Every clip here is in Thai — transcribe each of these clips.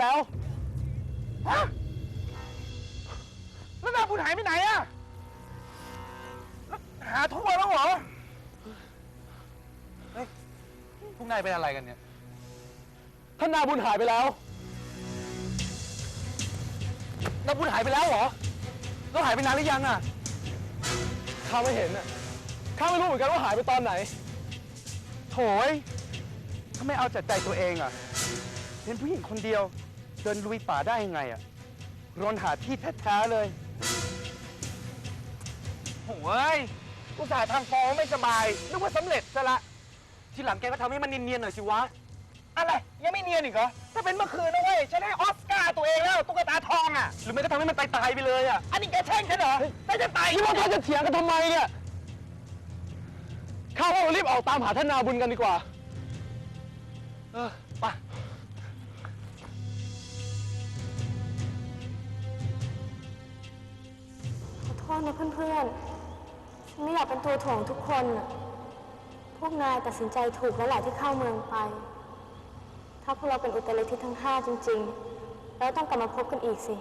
แล้ว ฮะ แล้วนางบุญหายไปไหนอะแล้วหาทั่วแล้วเหรอพวกนายเป็นอะไรกันเนี่ย ท่านนาบุญหายไปแล้ว นาบุญหายไปแล้วเหรอ แล้วหายไปนานหรือยังอะข้าไม่เห็นอะข้าไม่รู้เหมือนกันว่าหายไปตอนไหน โถยถ้าไม่เอาจัดใจตัวเองอะเห็นผู้หญิงคนเดียว เดินลุยป่าได้ยังไงอะรนหาที่แท้ๆเลยโอ้ยอุตส่าห์ทำฟองไม่สบาย นึกว่าสำเร็จซะละ ทีหลังแกก็ทำให้มันเนียนๆหน่อยสิวะ อะไร ยังไม่เนียนอีกเหรอ ถ้าเป็นเมื่อคืนนะเว้ย ฉันให้ออสการ์ตัวเองแล้ว ตุ๊กตาทองอะหรือไม่ก็ทำให้มันตายๆไปเลยอะ อันนี้แกแช่งฉันเหรอไม่จะตายนี่ว่าท่านจะเถียงกันทำไมเนี่ยข้าว่าเรารีบออกตามหาท่านนาบุญกันดีกว่า เออ พ่อโทษนะเพื่อนๆฉันไม่อยากเป็นตัวถ่วงทุกคนน่ะพวกนายตัดสินใจถูกแล้วแหละที่เข้าเมืองไป ถ้าพวกเราเป็นอุตริทิศทั้งห้าจริงๆ แล้วต้องกลับมาพบกันอีกสิ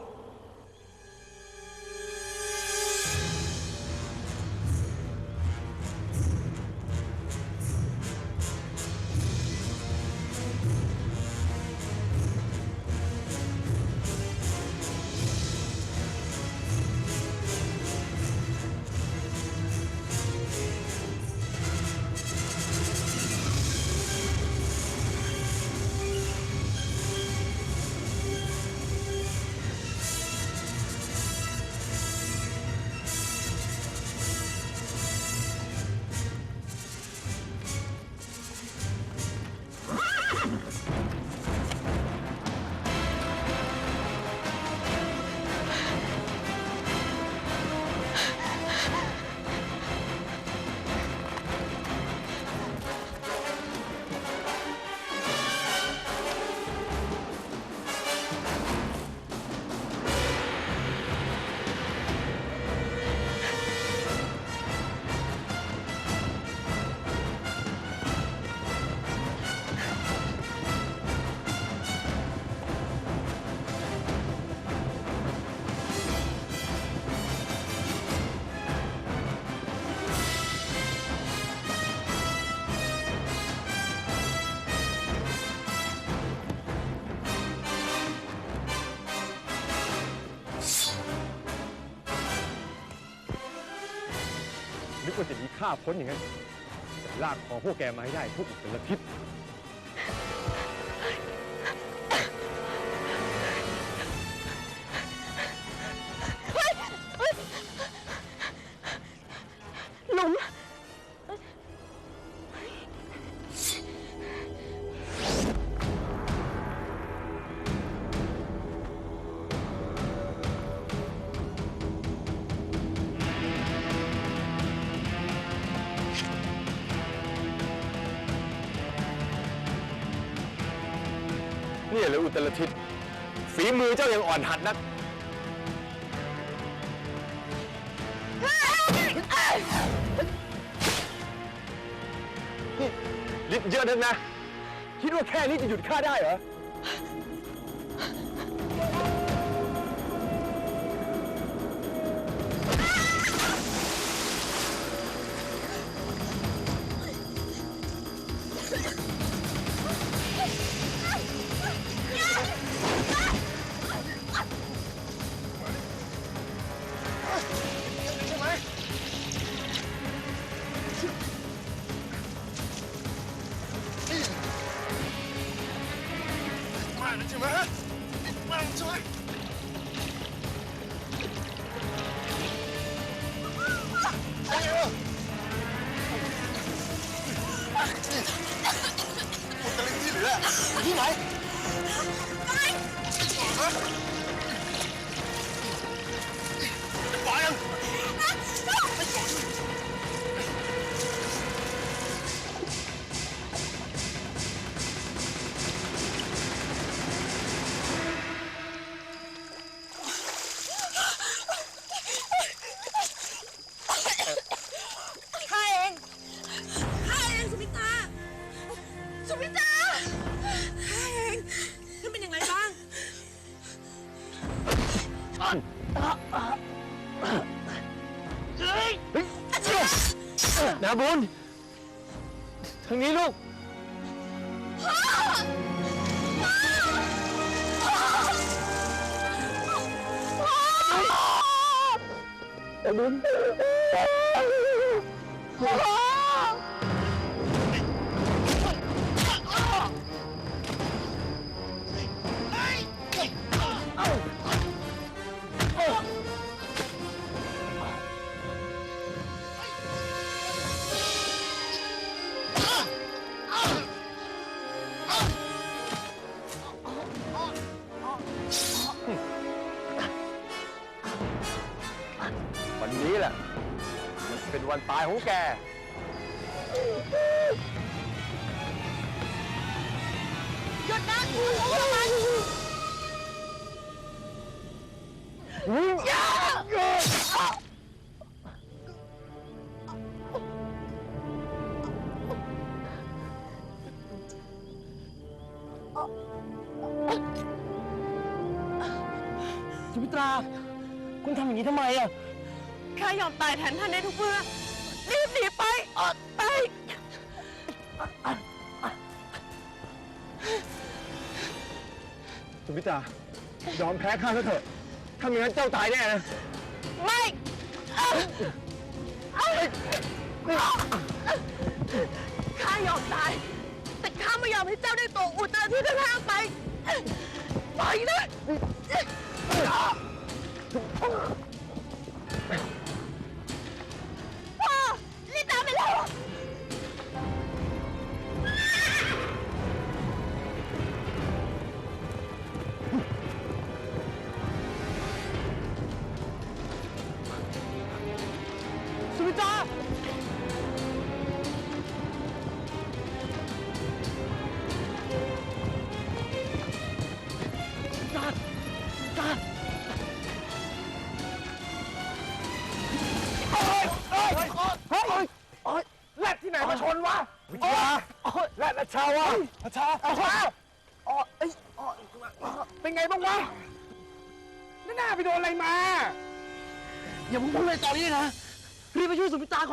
ว่าจะหนีข้าพ้นอย่างนั้นลากคอพวกแกมาให้ได้พวกอุตรพิษ หลุม แต่ละทิศฝีมือเจ้ายังอ่อนหัดนัก นี่ฤทธิ์เยอะนักนะ คิดว่าแค่นี้จะหยุดข้าได้เหรอ ที่เหลือที่ไหนไปยัง นาบุญทางนี้ลูกวัน วันตายของแก หยุดนะคุณพวกมั ข้ายอมตายแทนท่านได้ทุกเมื่อ รีบหนีไปออกไป สุมิตรายอมแพ้ข้าซะเถอะ ถ้าไม่งั้นเจ้าตายแน่นะ ไม่ข้ายอมตาย แต่ข้าไม่ยอมให้เจ้าได้ตัวอุตรที่ทั้งห้างไปปล่อยนะ Ah!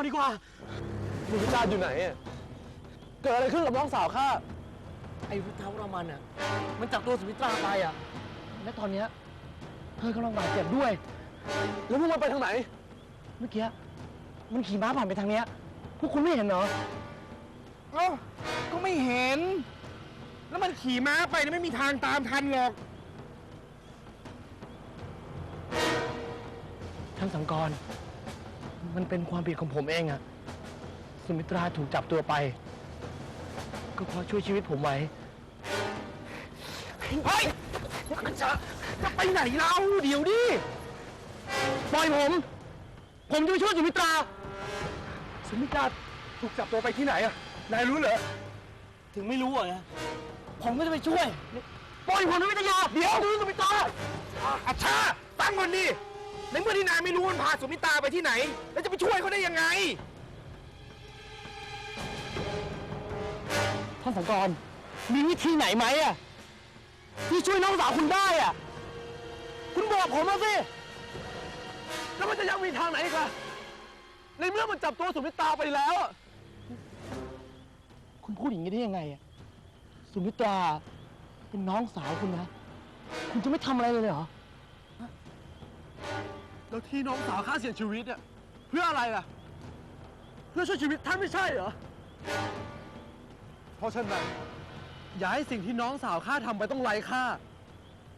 อนดีกว่าสุมิตราอยู่ไหนอะเกิดอะไรขึ้นกับน้องสาวข้า ไอ้พุทธวรมันอะ มันจับตัวสุมิตราไปอะ และตอนเนี้ยเธอกำลังบาดเจ็บด้วย แล้วพวกมันไปทางไหน เมื่อกี้ มันขี่ม้าผ่านไปทางเนี้ย พวกคุณไม่เห็นเหรอ เอ้าก็ไม่เห็น แล้วมันขี่ม้าไปเนี่ยไม่มีทางตามทันหรอก ท่านสังกร มันเป็นความผิดของผมเองอะสุมิตราถูกจับตัวไป ก็เพราะช่วยชีวิตผมไว้ เฮ้ยจะจะไปไหนเรา เดี๋ยวดิปล่อยผม ผมจะไปช่วยสุมิตรา สุมิตราถูกจับตัวไปที่ไหนอะนายรู้เหรอ ถึงไม่รู้อะนะ ผมก็จะไปช่วย ปล่อยผมนะวิทยาเดี๋ยวดูสุมิตราอาชาตั้งก่อนดิ ในเมื่อที่นายไม่รู้มันพาสุมิตราไปที่ไหน แล้วจะไปช่วยเขาได้ยังไง ท่านสังกรมีวิธีไหนไหมอะที่ช่วยน้องสาวคุณได้อะคุณบอกผมมาสิแล้วมันจะยังมีทางไหนอีกล่ะในเมื่อมันจับตัวสุมิตราไปแล้วอะคุณพูดอย่างนี้ได้ยังไงอะสุมิตราเป็นน้องสาวคุณนะ คุณจะไม่ทำอะไรเลยเหรอ แล้วที่น้องสาวข้าเสียชีวิตอะเพื่ออะไรล่ะ เพื่อช่วยชีวิตท่านไม่ใช่เหรอ เพราะฉะนั้นอย่าให้สิ่งที่น้องสาวข้าทำไปต้องไร้ค่า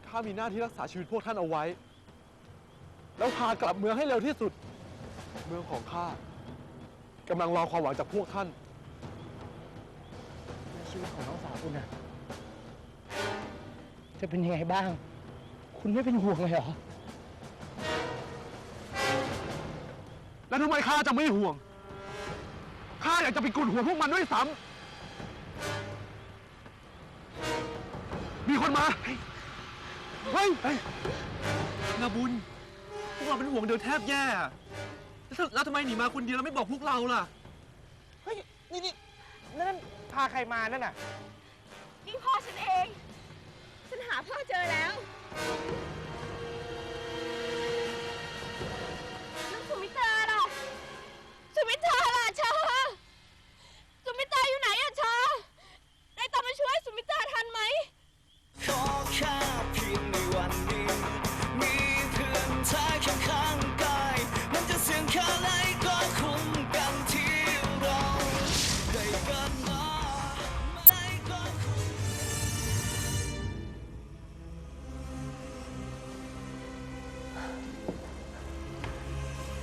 ข้ามีหน้าที่รักษาชีวิตพวกท่านเอาไว้ แล้วพากลับเมืองให้เร็วที่สุด เมืองของข้ากำลังรอความหวังจากพวกท่าน ชีวิตของน้องสาวคุณนะจะเป็นยังไงบ้าง คุณไม่เป็นห่วงเลยเหรอ แล้วทำไมข้าจะไม่ห่วง ข้าอยากจะไปกุดหัวพวกมันด้วยซ้ำมีคนมา เฮ้ยนาบุญ พวกเราเป็นห่วงเดียวแทบแย่อะแล้วแล้วทำไมหนีมาคนเดียวแล้วไม่บอกพวกเราล่ะ เฮ้ย นี่นี่นั่นพาใครมานั่นน่ะ นี่พ่อฉันเอง ฉันหาพ่อเจอแล้ว มิตราล่ะชาสุมิตราอยู่ไหนอะชา ได้ตามมาช่วยสุมิตราทันไหม ขอแค่เพียงในวันนี้ มีเพื่อนแท้ข้างๆกาย มันจะเสี่ยงแค่ไหนก็คุ้มกันที่เราได้เกิดมาไหนก็คุ้ม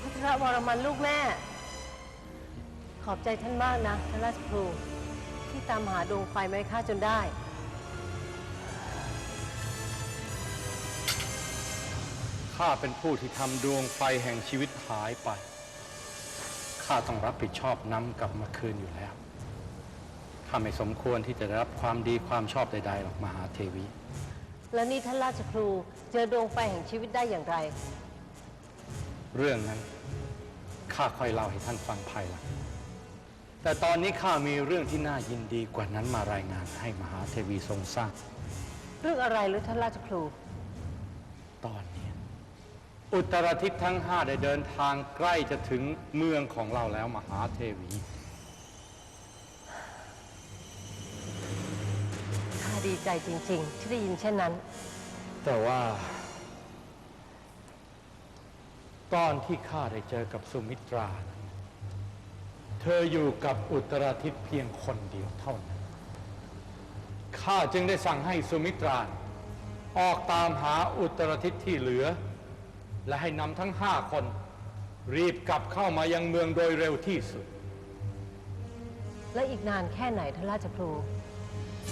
พัทรวรมันลูกแม่ขอบ ใจท่านมากนะท่านราชครูที่ตามหาดวงไฟไม้ค่าจนได้ ข้าเป็นผู้ที่ทำดวงไฟแห่งชีวิตหายไป ข้าต้องรับผิดชอบนำกลับมาคืนอยู่แล้ว ข้าไม่สมควรที่จะได้รับความดีความชอบใดๆหรอกมหาเทวี แล้วนี่ท่านราชครูเจอดวงไฟแห่งชีวิตได้อย่างไร เรื่องนั้น ข้าค่อยเล่าให้ท่านฟังภายหลัง แต่ตอนนี้ข้ามีเรื่องที่น่ายินดีกว่านั้นมารายงานให้มหาเทวีทรงทราบ เรื่องอะไรหรือท่านราชครู ตอนนี้ อุตรทิศทั้งห้าได้เดินทางใกล้จะถึงเมืองของเราแล้วมหาเทวี ข้าดีใจจริง ๆ ที่ได้ยินเช่นนั้น แต่ว่า ตอนที่ข้าได้เจอกับสุมิตรานั้น เธออยู่กับอุตรทิศเพียงคนเดียวเท่านั้น ข้าจึงได้สั่งให้สุมิตราออกตามหาอุตรทิศที่เหลือ และให้นำทั้งห้าคน รีบกลับเข้ามายังเมืองโดยเร็วที่สุด และอีกนานแค่ไหนท่านราชครู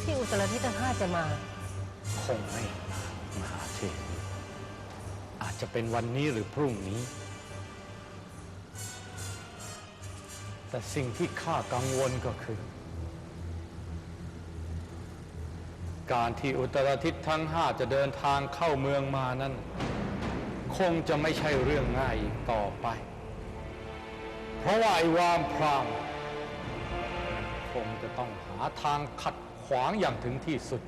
ที่อุตรทิศทั้งห้าจะมา คงไม่นานมหาเทวีอาจจะเป็นวันนี้หรือพรุ่งนี้ แต่สิ่งที่ข้ากังวลก็คือ การที่อุตรทิศทั้งห้าจะเดินทางเข้าเมืองมานั้น คงจะไม่ใช่เรื่องง่ายอีกต่อไป เพราะว่าไอ้วามพรามคงจะต้องหาทางขัดขวางอย่างถึงที่สุด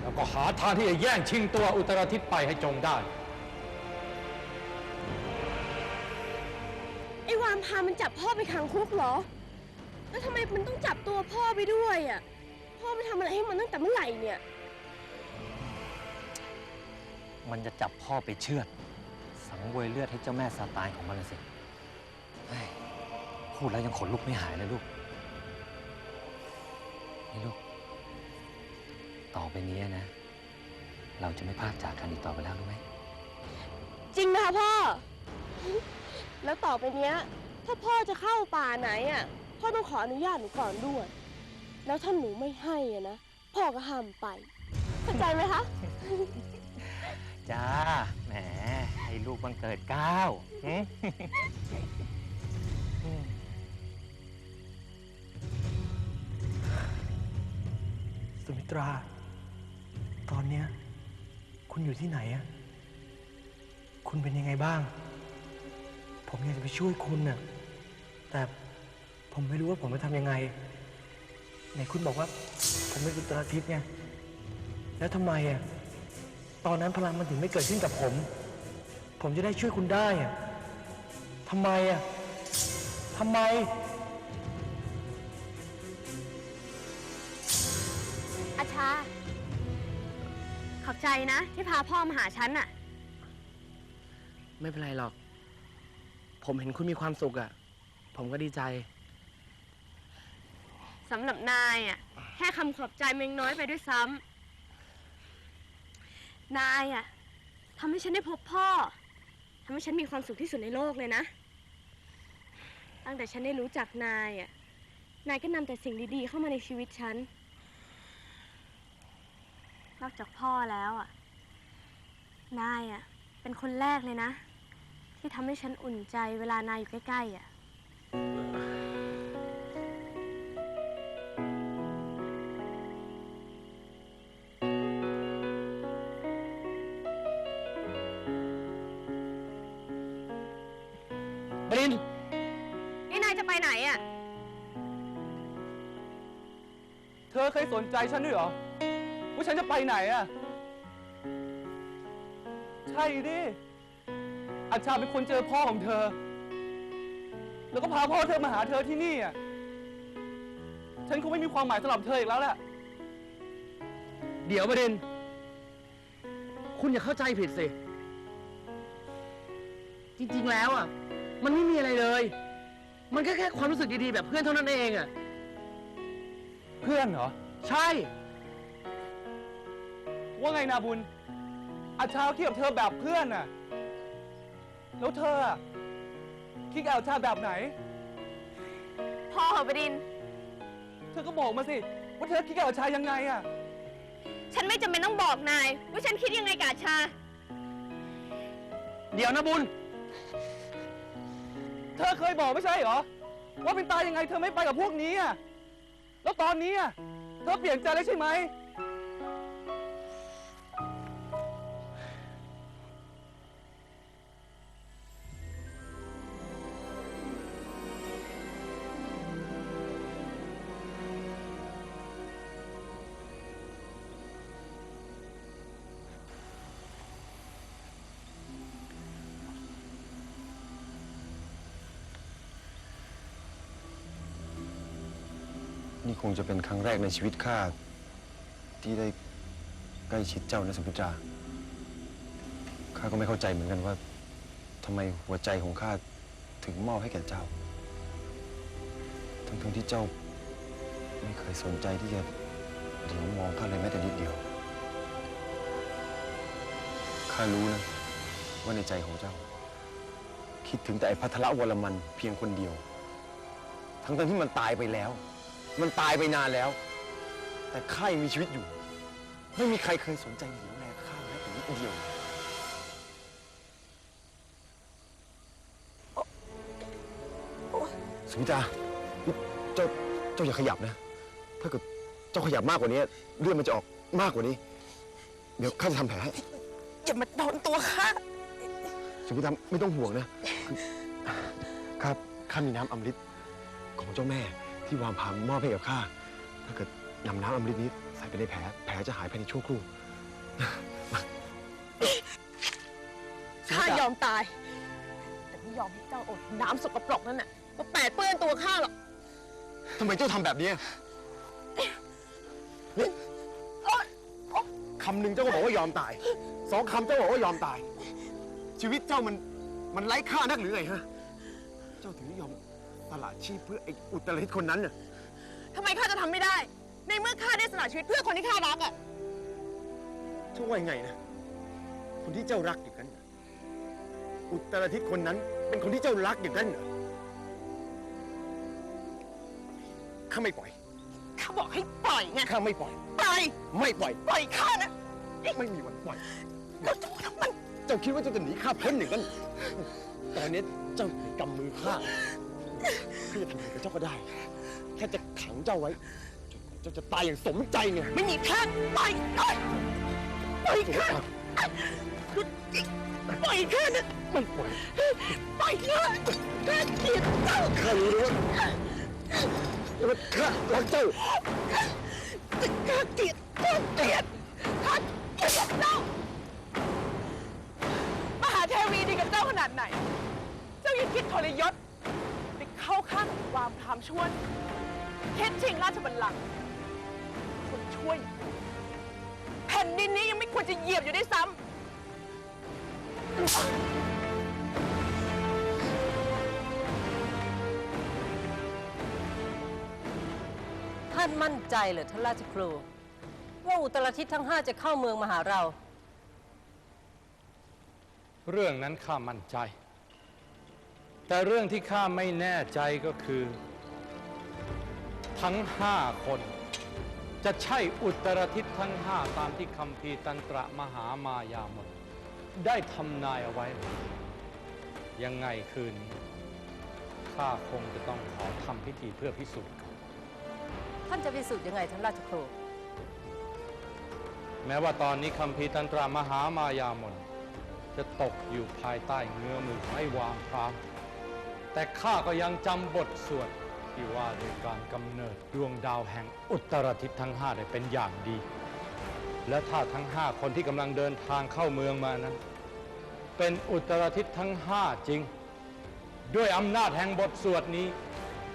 แล้วก็หาทางที่จะแย่งชิงตัวอุตรทิศไปให้จงได้ พามันจับพ่อไปขังคุกเหรอ แล้วทำไมมันต้องจับตัวพ่อไปด้วยอะพ่อไปทำอะไรให้มันตั้งแต่เมื่อไหร่เนี่ย มันจะจับพ่อไปเชือด สังเวยเลือดให้เจ้าแม่ซาตานของมันเลยสิเฮ้ยพูดแล้วยังขนลุกไม่หายเลยลูก นี่ลูก ต่อไปนี้นะ เราจะไม่พลาดจากกันอีกต่อไปแล้วรู้ไหม จริงนะคะพ่อ แล้วต่อไปเนี้ย ถ้าพ่อจะเข้าป่าไหนอะ พ่อต้องขออนุญาตหนูก่อนด้วย แล้วถ้าหนูไม่ให้อะนะ พ่อก็ห้ามไป เข้าใจไหมคะ จ้า แหม ให้ลูกบังเกิดเกล้าวหึ สุมิตรา ตอนเนี้ย คุณอยู่ที่ไหนอะคุณเป็นยังไงบ้าง ผมอยากจะไปช่วยคุณน่ะ แต่ผมไม่รู้ว่าผมจะทำยังไง ไหนคุณบอกว่า ผมเป็นอุตราทิศไงแล้วทำไมอะตอนนั้นพลังมันถึงไม่เกิดขึ้นกับผม ผมจะได้ช่วยคุณได้อะทำไมอะทำไม อาชา ขอบใจนะ ที่พาพ่อมาหาฉันอะไม่เป็นไรหรอก ผมเห็นคุณมีความสุขอะ ผมก็ดีใจ สำหรับนายอะแค่คำขอบใจมันยังน้อยไปด้วยซ้ำนายอะทำให้ฉันได้พบพ่อทำให้ฉันมีความสุขที่สุดในโลกเลยนะ ตั้งแต่ฉันได้รู้จักนายอะนายก็นำแต่สิ่งดีๆเข้ามาในชีวิตฉัน นอกจากพ่อแล้วอะ นายอะเป็นคนแรกเลยนะ ที่ทำให้ฉันอุ่นใจเวลานายอยู่ใกล้ๆอะ บริน นี่นายจะไปไหนอะเธอเคยสนใจฉันด้วยเหรอ ว่าฉันจะไปไหนอะใช่ดิอาชาเป็นคนเจอพ่อของเธอ แล้วก็พาพ่อเธอมาหาเธอที่นี่อะ ฉันคงไม่มีความหมายสำหรับเธออีกแล้วแหละ เดี๋ยวประเด็น คุณอย่าเข้าใจผิดสิ จริงๆแล้วอะ มันไม่มีอะไรเลย มันแค่แค่ความรู้สึกดีๆแบบเพื่อนเท่านั้นเองอะ เพื่อนเหรอ ใช่ ว่าไงนาบุญอาชาคิดกับเธอแบบเพื่อนน่ะ แล้วเธออะ คิดกับอาชาแบบไหนพ่อเหรอบดิน เธอก็บอกมาสิ ว่าเธอคิดกับอาชายังไงอะฉันไม่จำเป็นต้องบอกนาย ว่าฉันคิดยังไงกับอาชา เดี๋ยวนะบุญ เธอเคยบอกไม่ใช่เหรอ ว่าเป็นตายยังไงเธอไม่ไปกับพวกนี้อะแล้วตอนนี้อะเธอเปลี่ยนใจแล้วใช่ไหม นี่คงจะเป็นครั้งแรกในชีวิตข้าที่ได้ใกล้ชิดเจ้านะสมพุตราข้าก็ไม่เข้าใจเหมือนกันว่าทำไมหัวใจของข้าถึงมอบให้แก่เจ้า ทั้งๆที่เจ้าไม่เคยสนใจที่จะเหลียวมองข้าเลยแม้แต่นิดเดียว ข้ารู้นะ ว่าในใจของเจ้า คิดถึงแต่ไอ้พัทรวรมันเพียงคนเดียว ทั้งๆที่มันตายไปแล้ว มันตายไปนานแล้ว แต่ข้ายังมีชีวิตอยู่ ไม่มีใครเคยสนใจเหลียวแลข้าแม้แต่นิดเดียว สุมิตรานี่เจ้าเจ้าอย่าขยับนะ ถ้าเกิดเจ้าขยับมากกว่านี้เลือดมันจะออกมากกว่านี้ เดี๋ยวข้าจะทำแผลให้ อย่ามาโดนตัวข้า สุมิตราไม่ต้องห่วงนะคือข้าข้ามีน้ำอมฤตของเจ้าแม่ ที่วางพามอบให้กับข้า ถ้าเกิดนำน้ำอมฤตนี้ใส่ไปในแผล แผลจะหายภายในชั่วครู่ ข้ายอมตาย แต่ไม่ยอมให้เจ้าอดน้ำสกปรกนั่นน่ะมาแปดเปื้อนตัวข้าหรอกทำไมเจ้าทำแบบนี้นี่คำหนึ่งเจ้าก็บอกว่ายอมตาย สองคำเจ้าบอกว่ายอมตาย ชีวิตเจ้ามันมันไร้ค่านักหรือไงฮะ เจ้าถึงได้ยอม สละชีพเพื่อไอ้อุตรหิตคนนั้นน่ะ ทำไมข้าจะทำไม่ได้ ในเมื่อข้าได้สละชีวิตเพื่อคนที่ข้ารักอะเจ้าว่ายังไงนะ คนที่เจ้ารักอย่างนั้นน่ะอุตรทิศคนนั้น เป็นคนที่เจ้ารักอย่างนั้นเหรอข้าไม่ปล่อย ข้าบอกให้ปล่อยไง ข้าไม่ปล่อย ปล่อย ไม่ปล่อย ปล่อยข้านะไม่มีวันปล่อย แล้วเจ้าทำมัน เจ้าคิดว่าเจ้าจะหนีข้าพ้นอย่างนั้นตอนนี้เจ้าอยู่ในกำมือข้า ข้าจะทำอะไรกับเจ้าก็ได้ แค่จะขังเจ้าไว้จนกว่าเจ้าจะตายอย่างสมใจไงไม่มีข้าปล่อยปล่อยปล่อยข้าปล่อยข้านะไม่ปล่อยปล่อยข้าข้าเกลียดเจ้าข้ารู้เลยว่าว่าข้ารักเจ้าข้าเกลียดข้าเกลียดข้าเกลียดเจ้ามหาเทวีดีกับเจ้าขนาดไหน เจ้ายังคิดทรยศไป เข้าข้างกับวามพรามชวนคิดชิงราชบัลลังก์คนช่วย แผ่นดินนี้ยังไม่ควรจะเหยียบอยู่ได้วยซ้ำท่านมั่นใจเหรอท่านราชครู ว่าอุตรทิศทั้งห้าจะเข้าเมืองมาหาเรา เรื่องนั้นข้ามั่นใจ แต่เรื่องที่ข้าไม่แน่ใจก็คือ ทั้งห้าคน จะใช่อุตรทิศทั้งห้าตามที่คำพีร์ตันตระมหามายามนได้ทำนายเอาไว้หรือยังไงคืนนี้ข้าคงจะต้องขอทำพิธีเพื่อพิสูจน์ก่อนท่านจะพิสูจน์ยังไงท่านราชครู แม้ว่าตอนนี้คำพีร์ตันตรามหามายามนจะตกอยู่ภายใต้เงื้อมือไม่วางพราม แต่ข้าก็ยังจำบทสวดที่ว่าด้วยการกำเนิดดวงดาวแห่งอุตรทิศทั้งห้าได้เป็นอย่างดี และถ้าทั้งห้าคนที่กำลังเดินทางเข้าเมืองมานั้น เป็นอุตรทิศทั้งห้าจริง ด้วยอำนาจแห่งบทสวดนี้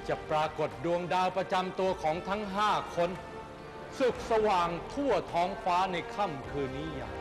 จะปรากฏดวงดาวประจำตัวของทั้งห้าคนสึกสว่างทั่วท้องฟ้าในค่ำคืนนี้อย่าง